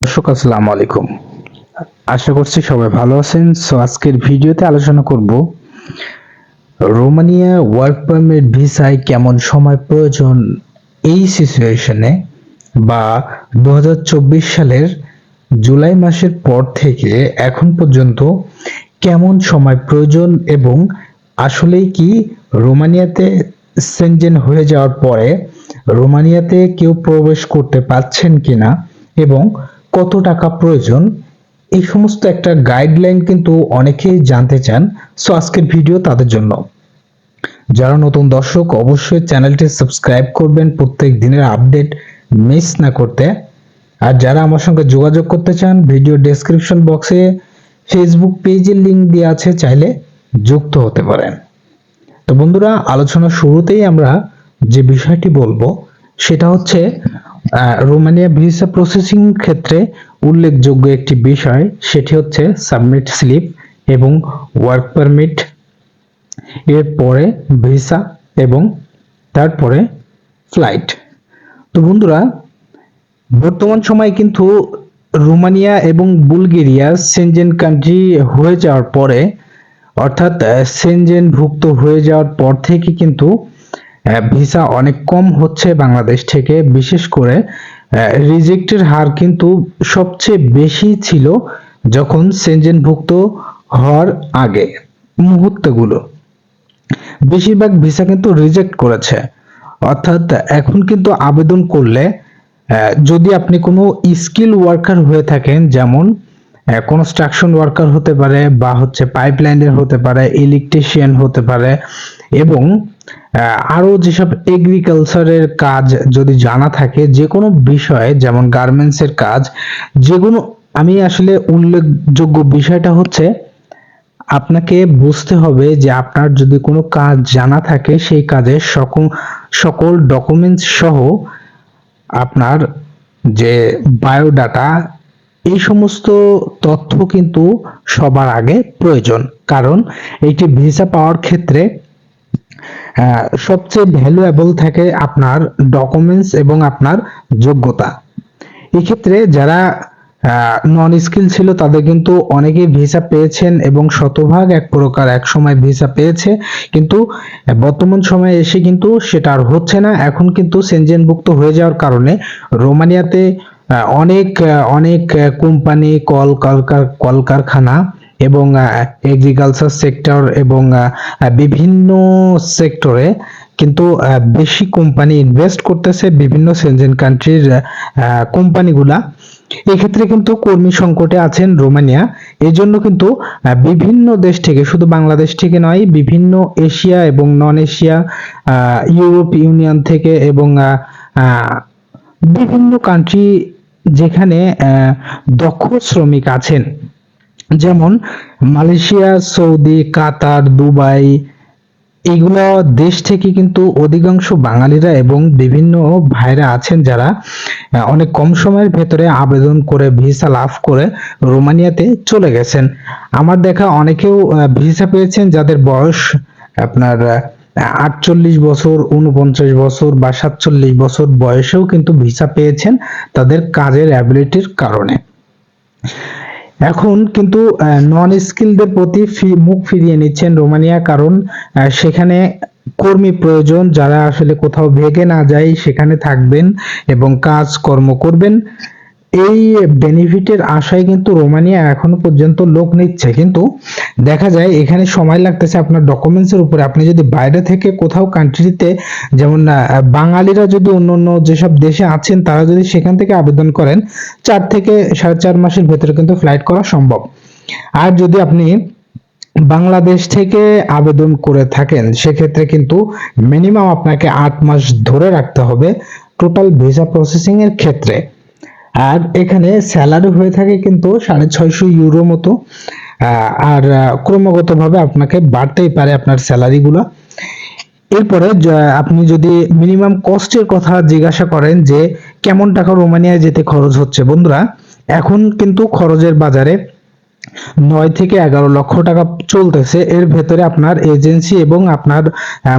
দর্শক, আসসালামু আলাইকুম। আশা করছি সবাই ভালো আছেন। সো আজকের ভিডিওতে আলোচনা করব রোমানিয়া ওয়ার্ক পারমিট ভিসায় কেমন সময় প্রয়োজন এই সিচুয়েশনে বা দু সালের জুলাই মাসের পর থেকে এখন পর্যন্ত কেমন সময় প্রয়োজন এবং আসলেই কি রোমানিয়াতে সেনজেন হয়ে যাওয়ার পরে রোমানিয়াতে কেউ প্রবেশ করতে পারছেন কিনা এবং কত টাকা প্রয়োজন? এই সমস্ত একটা গাইডলাইন কিন্তু অনেকেই জানতে চান। সো আজকের ভিডিও তাদের জন্য। যারা নতুন দর্শক, অবশ্যই চ্যানেলটি সাবস্ক্রাইব করবেন। প্রত্যেক দিনের আপডেট মিস না করতে। আর যারা আমার সঙ্গে যোগাযোগ করতে চান ভিডিও ডেসক্রিপশন বক্সে ফেসবুক পেজের লিংক দেওয়া আছে, চাইলে যুক্ত হতে পারেন। তো বন্ধুরা, আলোচনা শুরুতেই আমরা যে বিষয়টি বলব, সেটা হচ্ছে রোমানিয়া ভিসা প্রসেসিং ক্ষেত্রে উল্লেখযোগ্য একটি বিষয়, সেটি হচ্ছে সাবমিট স্লিপ এবং ওয়ার্ক পারমিট এর পরে ভিসা এবং তারপরে ফ্লাইট। তো বন্ধুরা, বর্তমান সময়ে কিন্তু রোমানিয়া এবং বুলগেরিয়া সেনজেন কান্ট্রি হয়ে যাওয়ার পরে, অর্থাৎ সেনজেন ভুক্ত হয়ে যাওয়ার পর থেকে কিন্তু ভিসা অনেক কম হচ্ছে বাংলাদেশ থেকে। বিশেষ করে রিজেক্টের হার কিন্তু সবচেয়ে বেশি ছিল যখন সেনজেন ভুক্ত হওয়ার আগে মুহূর্তগুলো। বেশিরভাগ ভিসা কিন্তু রিজেক্ট করেছে। অর্থাৎ এখন কিন্তু আবেদন করলে যদি আপনি কোনো স্কিল ওয়ার্কার হয়ে থাকেন, যেমন কনস্ট্রাকশন ওয়ার্কার হতে পারে বা হচ্ছে পাইপলাইনের হতে পারে, ইলেকট্রিশিয়ান হতে পারে এবং আহ, আরও যেসব এগ্রিকালচারের কাজ যদি জানা থাকে যে কোনো বিষয়ে যেমন গার্মেন্টসের কাজ যেগুলো আমি আসলে উল্লেখযোগ্য বিষয়টা হচ্ছে আপনাকে বুঝতে হবে যে আপনার যদি কোনো কাজ জানা থাকে সেই কাজের সকল সকল ডকুমেন্টস সহ আপনার যে বায়োডাটা এই সমস্ত তথ্য কিন্তু সবার আগে প্রয়োজন। কারণ এইটি ভিসা পাওয়ার ক্ষেত্রে সবচেয়ে ভ্যালুয়েবল থাকে আপনার ডকুমেন্টস এবং আপনার যোগ্যতা। এক্ষেত্রে যারা নন স্কিল ছিল তাদের কিন্তু অনেকেই ভিসা পেয়েছেন এবং শতভাগ এক প্রকার এক সময় ভিসা পেয়েছে। কিন্তু বর্তমান সময়ে এসে কিন্তু সেটা আর হচ্ছে না। এখন কিন্তু সেনজেনভুক্ত হয়ে যাওয়ার কারণে রোমানিয়াতে অনেক অনেক কোম্পানি কল কলকারখানা এবং এগ্রিকালচার সেক্টর এবং বিভিন্ন সেক্টরে কিন্তু বেশি কোম্পানি ইনভেস্ট করতেছে বিভিন্ন সেনজেন কান্ট্রির কোম্পানিগুলা এক্ষেত্রে কিন্তু কর্মী সংকটে আছেন রোমানিয়া। এজন্য কিন্তু আহ, বিভিন্ন দেশ থেকে শুধু বাংলাদেশ থেকে নয় বিভিন্ন এশিয়া এবং নন এশিয়া ইউরোপ ইউনিয়ন থেকে এবং বিভিন্ন কান্ট্রি যেখানে দক্ষ শ্রমিক আছেন। যেমন মালয়েশিয়া, সৌদি, কাতার, দুবাই, এগুলো দেশ থেকে কিন্তু অধিকাংশ বাঙালিরা এবং বিভিন্ন ভাইরা আছেন যারা অনেক কম সময়ের ভেতরে আবেদন করে, ভিসা লাভ করে রোমানিয়াতে চলে গেছেন। আমার দেখা অনেকেও ভিসা পেয়েছেন যাদের বয়স আপনার আটচল্লিশ বছর উনপঞ্চাশ বছর বা সাতচল্লিশ বছর বয়সেও কিন্তু ভিসা পেয়েছেন তাদের কাজের অ্যাবিলিটির কারণে। এখন কিন্তু নন স্কিলদের প্রতি মুখ ফিরিয়ে নিচ্ছেন রোমানিয়া কারণ সেখানে কর্মী প্রয়োজন, যারা আসলে কোথাও ভেগে না যায়, সেখানে থাকবেন এবং কাজ কর্ম করবেন। এই বেনিফিটের আশায় কিন্তু রোমানিয়া এখনও পর্যন্ত লোক নিচ্ছে। কিন্তু দেখা যায় এখানে সময় লাগতেছে আপনার ডকুমেন্টস এর উপরে। আপনি যদি বাইরে থেকে কোথাও কান্ট্রিতে যেমন বাঙালিরা যদি অন্য অন্য যেসব দেশে আছেন, তারা যদি সেখান থেকে আবেদন করেন, চার থেকে সাড়ে চার মাসের ভেতরে কিন্তু ফ্লাইট করা সম্ভব। আর যদি আপনি বাংলাদেশ থেকে আবেদন করে থাকেন, সেক্ষেত্রে কিন্তু মিনিমাম আপনাকে আট মাস ধরে রাখতে হবে টোটাল ভিসা প্রসেসিং এর ক্ষেত্রে। আর এখানে স্যালারি হয়ে থাকে কিন্তু সাড়ে ছয়শো ইউরো মতো। আর ক্রমাগত ক্রমাগতভাবে আপনাকে বাড়তেই পারে আপনার স্যালারিগুলো এরপরে আপনি যদি মিনিমাম কস্টের কথা জিজ্ঞাসা করেন যে কেমন টাকা রোমানিয়ায় যেতে খরচ হচ্ছে, বন্ধুরা, এখন কিন্তু খরচের বাজারে নয় থেকে এগারো লক্ষ টাকা চলতেছে। এর ভেতরে আপনার এজেন্সি এবং আপনার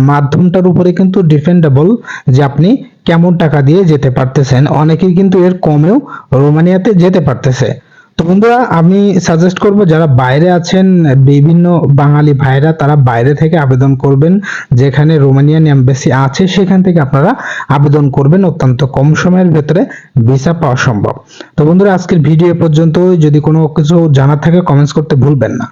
মাধ্যমটার উপরে কিন্তু ডিপেন্ডেবল যে আপনি কেমন টাকা দিয়ে যেতে পারতেছেন। অনেকেই কিন্তু এর কমেও রোমানিয়াতে যেতে পারতেছে। তো বন্ধুরা, আমি সাজেস্ট করব যারা বাইরে আছেন, বিভিন্ন বাঙালি ভাইরা তারা বাইরে থেকে আবেদন করবেন, যেখানে রোমানিয়ান এম্বাসি আছে, সেখান থেকে আপনারা আবেদন করবেন অত্যন্ত কম সময়ের ভেতরে ভিসা পাওয়া সম্ভব। তো বন্ধুরা, আজকের ভিডিও পর্যন্ত যদি কোনো কিছু জানার থাকে কমেন্টস করতে ভুলবেন না।